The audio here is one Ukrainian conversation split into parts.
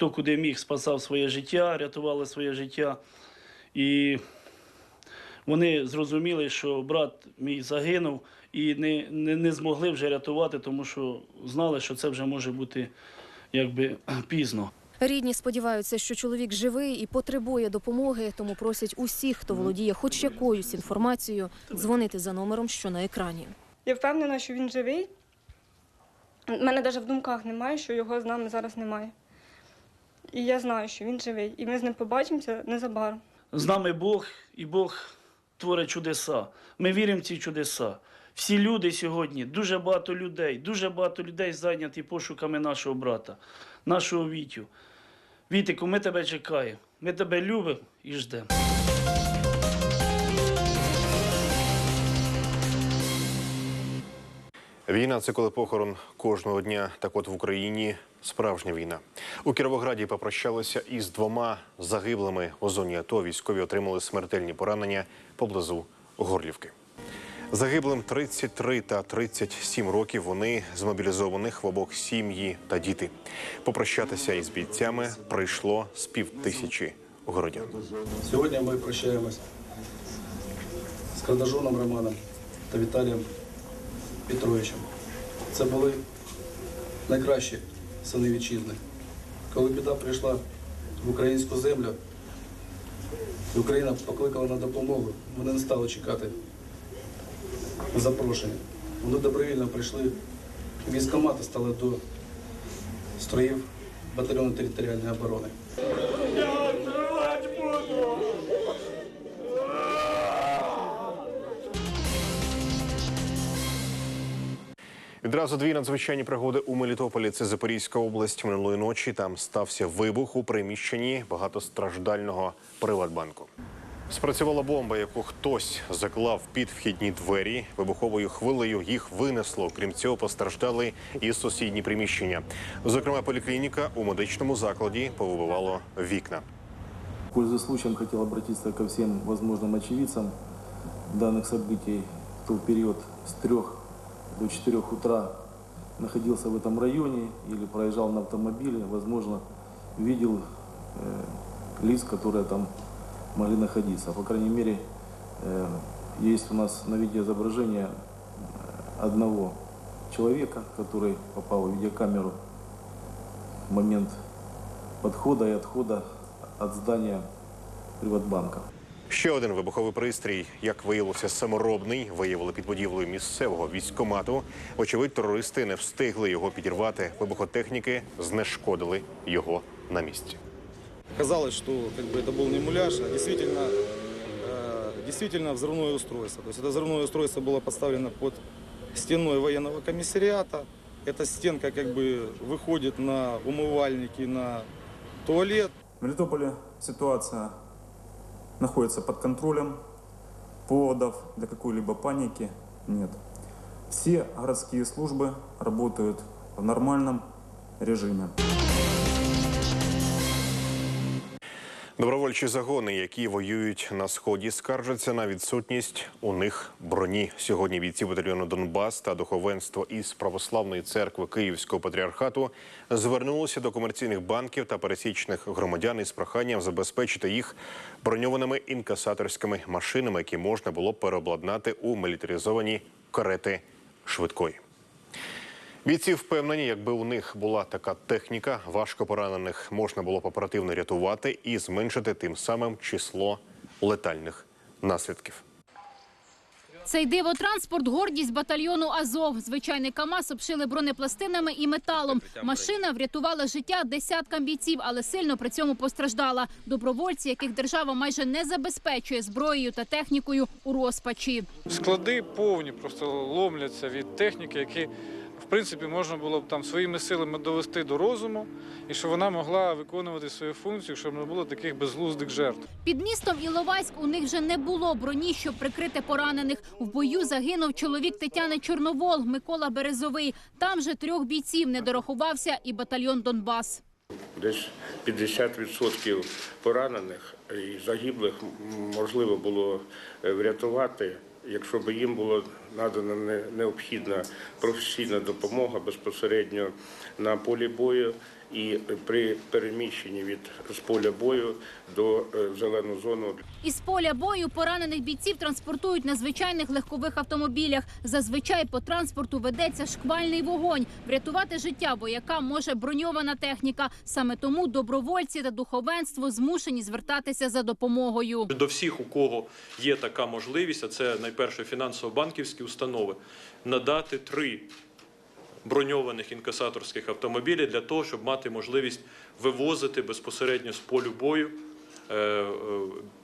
хто куди міг, спасав своє життя, рятували своє життя. І вони зрозуміли, що брат мій загинув і не, не, не змогли вже рятувати, тому що знали, що це вже може бути якби пізно. Рідні сподіваються, що чоловік живий і потребує допомоги, тому просять усіх, хто володіє хоч якоюсь інформацією, дзвонити за номером, що на екрані. Я впевнена, що він живий. У мене навіть в думках немає, що його з нами зараз немає. І я знаю, що він живий. І ми з ним побачимося незабаром. З нами Бог, і Бог творить чудеса. Ми віримо в ці чудеса. Всі люди сьогодні, дуже багато людей, дуже багато людей зайняті пошуками нашого брата, нашого Вітю. Вітику, ми тебе чекаємо. Ми тебе любимо і ждемо. Війна це коли похорон кожного дня. Так от в Україні справжня війна. У Кіровограді попрощалися із двома загиблими у зоні АТО. Військові отримали смертельні поранення поблизу Горлівки. Загиблим 33 та 37 років. Вони з мобілізованих в обох сім'ї та діти. Попрощатися із бійцями прийшло з півтисячі городян. Сьогодні ми прощаємось з Кардажоном Романом та Віталієм Петровичем. Це були найкращі сини вітчизни. Коли біда прийшла в українську землю, і Україна покликала на допомогу, вони не стали чекати запрошення. Вони добровільно прийшли в військкомати, стали до строїв батальйону територіальної оборони. Відразу дві надзвичайні пригоди у Мелітополі. Це Запорізька область. Минулої ночі там стався вибух у приміщенні багатостраждального Приватбанку. Спрацювала бомба, яку хтось заклав під вхідні двері. Вибуховою хвилею їх винесло. Крім цього, постраждали і сусідні приміщення. Зокрема, поліклініка у медичному закладі повибивало вікна. Пользуясь случаем, хотел обратиться ко всем возможным очевидцам данных событий. Кто в период с 3 до 4 утра находился в этом районе или проезжал на автомобиле, возможно, видел э, лиц, которые там могли находиться. По крайней мере, э, есть у нас на видеоизображение э, одного человека, который попал в видеокамеру в момент подхода и отхода от здания Приватбанка. Ще один вибуховий пристрій, як виявилося, саморобний, виявили під будівлею місцевого військкомату. Очевидь, терористи не встигли його підірвати. Вибухотехніки знешкодили його на місці. Казалось, что как бы это был не муляж, а действительно, э, действительно взрывное устройство. То есть это взрывное устройство было поставлено под стеной военного комиссариата. Эта стенка как бы выходит на умывальники, на туалет. В Мелитополе ситуация находится под контролем. Поводов для какой-либо паники нет. Все городские службы работают в нормальном режиме. Добровольчі загони, які воюють на сході, скаржаться на відсутність у них броні. Сьогодні бійці батальйону Донбас та духовенство із православної церкви Київського патріархату звернулися до комерційних банків та пересічних громадян із проханням забезпечити їх броньованими інкасаторськими машинами, які можна було переобладнати у мілітаризовані карети швидкої. Бійці впевнені, якби у них була така техніка, важко поранених можна було б оперативно рятувати і зменшити тим самим число летальних наслідків. Цей дивотранспорт – гордість батальйону «Азов». Звичайний КАМАЗ обшили бронепластинами і металом. Машина врятувала життя десяткам бійців, але сильно при цьому постраждала. Добровольці, яких держава майже не забезпечує зброєю та технікою у розпачі. Склади повні просто ломляться від техніки, які принципі можна було б там своїми силами довести до розуму, і щоб вона могла виконувати свою функцію, щоб не було таких безглуздих жертв. Під містом Іловайськ у них вже не було броні, щоб прикрити поранених. В бою загинув чоловік Тетяни Чорновол, Микола Березовий. Там же трьох бійців не дорахувався і батальйон Донбас. Десь 50% поранених і загиблих можливо було е, врятувати, якщо б їм була надана не- необхідна професійна допомога безпосередньо на полі бою і при переміщенні від з поля бою до е, зелену зону Із поля бою поранених бійців транспортують на звичайних легкових автомобілях. Зазвичай по транспорту ведеться шквальний вогонь. Врятувати життя вояка може броньована техніка. Саме тому добровольці та духовенство змушені звертатися за допомогою. До всіх, у кого є така можливість, а це найперше фінансово-банківські установи, надати три броньованих інкасаторських автомобілів для того, щоб мати можливість вивозити безпосередньо з полю бою е, е,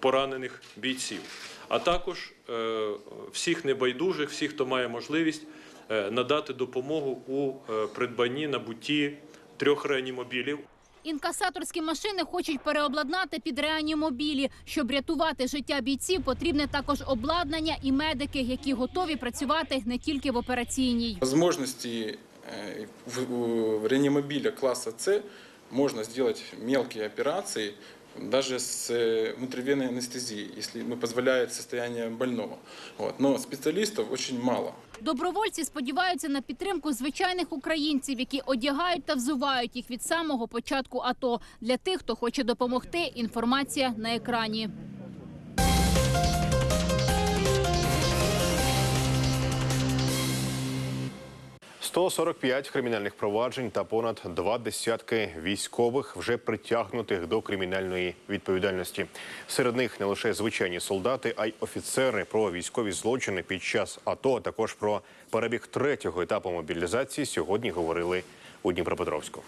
поранених бійців. А також е, всіх небайдужих, всіх, хто має можливість надати допомогу у придбанні набутті трьох реанімобілів. Інкасаторські машини хочуть переобладнати під реанімобілі. Щоб рятувати життя бійців, потрібне також обладнання і медики, які готові працювати не тільки в операційній. возможности э, в- реанімобіля класу С можна зробити мелкі операции даже с э, внутривенной анестезией, если мы позволяет состояние больного. Вот. Но специалистов очень мало. Добровольці сподіваються на підтримку звичайних українців, які одягають та взувають їх від самого початку АТО. Для тих, хто хоче допомогти, інформація на екрані. – 145 кримінальних проваджень та понад два десятки військових вже притягнутих до кримінальної відповідальності. Серед них не лише звичайні солдати, а й офіцери про військові злочини під час АТО, а також про перебіг третього етапу мобілізації сьогодні говорили у Дніпропетровську.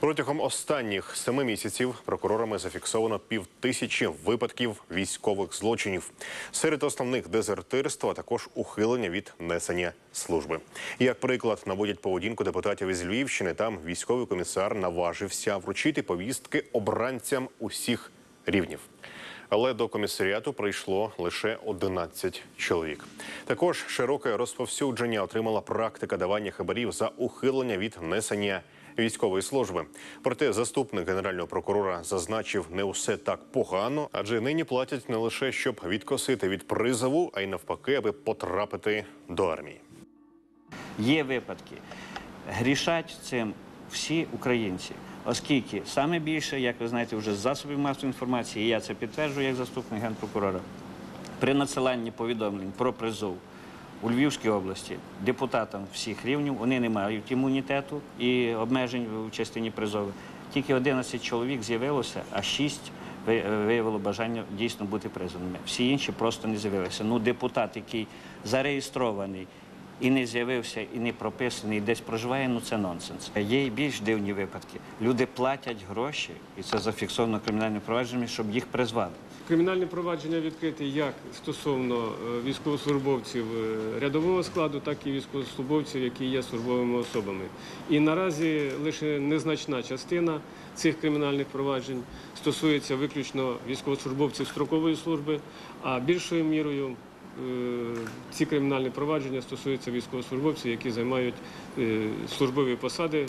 Протягом останніх семи місяців прокурорами зафіксовано півтисячі випадків військових злочинів. Серед основних дезертирство, а також ухилення від несення служби. Як приклад наводять поведінку депутатів із Львівщини. Там військовий комісар наважився вручити повістки обранцям усіх рівнів. Але до комісаріату прийшло лише 11 чоловік. Також широке розповсюдження отримала практика давання хабарів за ухилення від несення військової служби. Проте заступник генерального прокурора зазначив, не усе так погано, адже нині платять не лише щоб відкосити від призову, а й навпаки, аби потрапити до армії. Є випадки. Грішать цим всі українці, оскільки саме більше, як ви знаєте, вже засобів масової інформації, і я це підтверджую як заступник генпрокурора, при надсиланні повідомлень про призов у Львівській області депутатам всіх рівнів вони не мають імунітету і обмежень в частині призову. Тільки 11 чоловік з'явилося, а 6 виявило бажання дійсно бути призваними. Всі інші просто не з'явилися. Ну, депутат, який зареєстрований і не з'явився, і не прописаний, і десь проживає, ну це нонсенс. Є і більш дивні випадки. Люди платять гроші, і це зафіксовано кримінальним провадженням, щоб їх призвали. Кримінальне провадження відкрите як стосовно е, військовослужбовців е, рядового складу, так і військовослужбовців, які є службовими особами. І наразі лише незначна частина цих кримінальних проваджень стосується виключно військовослужбовців строкової служби, а більшою мірою е, ці кримінальні провадження стосуються військовослужбовців, які займають службові посади.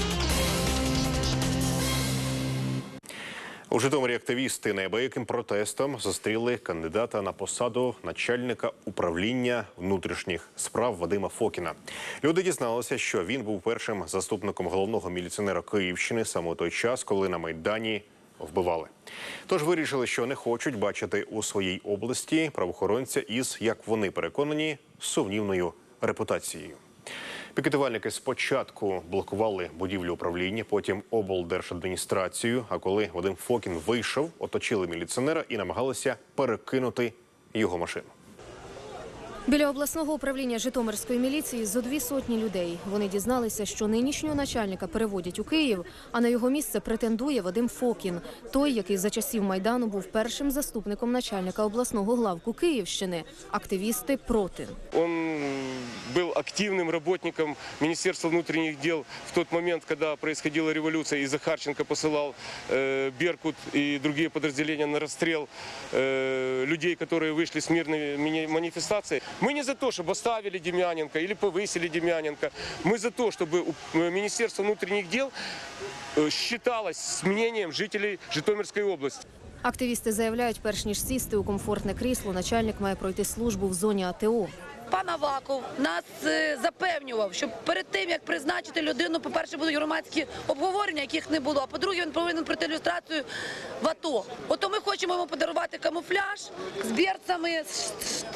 У Житомирі активісти неабияким протестом зустріли кандидата на посаду начальника управління внутрішніх справ Вадима Фокіна. Люди дізналися, що він був першим заступником головного міліціонера Київщини саме у той час, коли на майдані вбивали. Тож вирішили, що не хочуть бачити у своїй області правоохоронця із, як вони переконані, сумнівною репутацією. Пікетувальники спочатку блокували будівлю управління, потім облдержадміністрацію. А коли Вадим Фокін вийшов, оточили міліціонера і намагалися перекинути його машину. Біля обласного управління Житомирської міліції зо дві сотні людей. Вони дізналися, що нинішнього начальника переводять у Київ, а на його місце претендує Вадим Фокін, той, який за часів майдану був першим заступником начальника обласного главку Київщини. Активісти проти. Он был активным работником Министерства внутренних дел в тот момент, когда происходила революция, и Захарченко посылал э, Беркут и другие подразделения на расстрел э, людей, которые вышли с мирной мини- манифестацией. Мы не за то, чтобы оставили Демьяненко или повысили Демьяненко. Мы за то, чтобы у- э, Министерство внутренних дел э, считалось с мнением жителей Житомирской области. Активісти заявляють, перш ніж сісти у комфортне крісло, начальник має пройти службу в зоні АТО. пан Аваков нас е, запевнював, що перед тим як призначити людину, по-перше, будуть громадські обговорення, яких не було. А по-друге, він повинен пройти ілюстрацію в АТО. Ото ми хочемо йому подарувати камуфляж з берцями,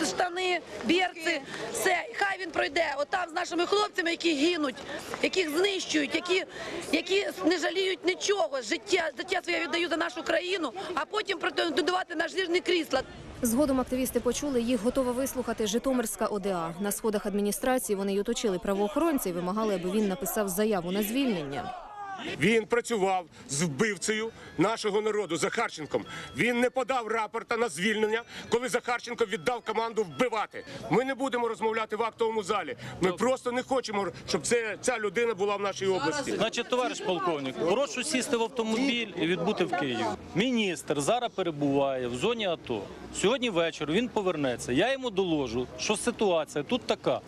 штани, берці. Все, хай він пройде. Отам з нашими хлопцями, які гинуть, яких знищують, які, які не жаліють нічого. Життя, життя своє віддають за нашу країну, а потім претендувати на жирні крісла. Згодом активісти почули, їх готова вислухати Житомирська ОДА. На сходах адміністрації вони й оточили правоохоронця і вимагали, аби він написав заяву на звільнення. Він працював з вбивцею нашого народу Захарченком. Він не подав рапорта на звільнення, коли Захарченко віддав команду вбивати. Ми не будемо розмовляти в актовому залі. Ми просто не хочемо, щоб це, ця людина була в нашій області. Значить, товариш полковник, прошу сісти в автомобіль і відбути в Київ. Міністр зараз перебуває в зоні АТО. Сьогодні ввечері він повернеться. Я йому доложу, що ситуація тут така.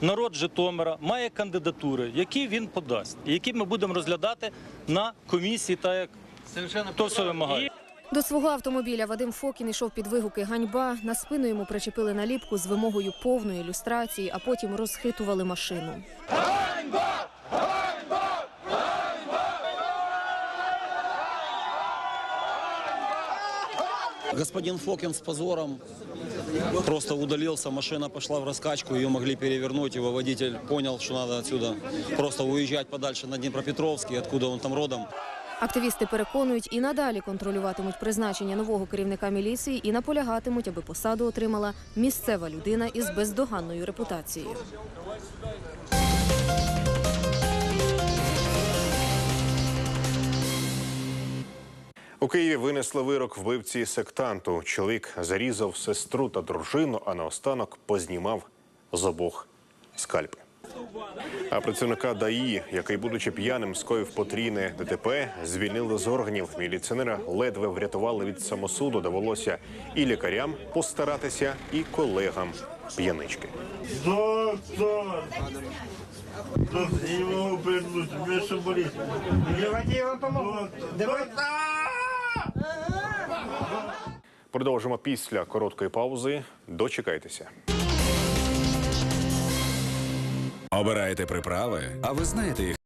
Народ Житомира має кандидатури, які він подасть, і які ми будемо розглядати на комісії, так як то все вимагає. До свого автомобіля Вадим Фокін йшов під вигуки ганьба. На спину йому причепили наліпку з вимогою повної ілюстрації, а потім розхитували машину. Господин Фокин с позором просто удалился, машина пошла в раскачку, ее могли перевернуть, его водитель понял, что надо отсюда просто уезжать подальше на Днепропетровский, откуда он там родом. Активісти переконують і надалі контролюватимуть призначення нового керівника міліції і наполягатимуть, аби посаду отримала місцева людина із бездоганною репутацією. У Києві винесли вирок вбивці сектанту. Чоловік зарізав сестру та дружину, а наостанок познімав з обох скальпи. А працівника ДАІ, який, будучи п'яним, скоїв потрійне ДТП, звільнили з органів. Міліціонера ледве врятували від самосуду. Довелося і лікарям постаратися, і колегам п'янички. Доктор! Доктор, у меня что болит? Давайте я вам помогу. Давайте. Продовжимо після короткої паузи. Дочекайтеся. Обираєте приправи, а ви знаєте їх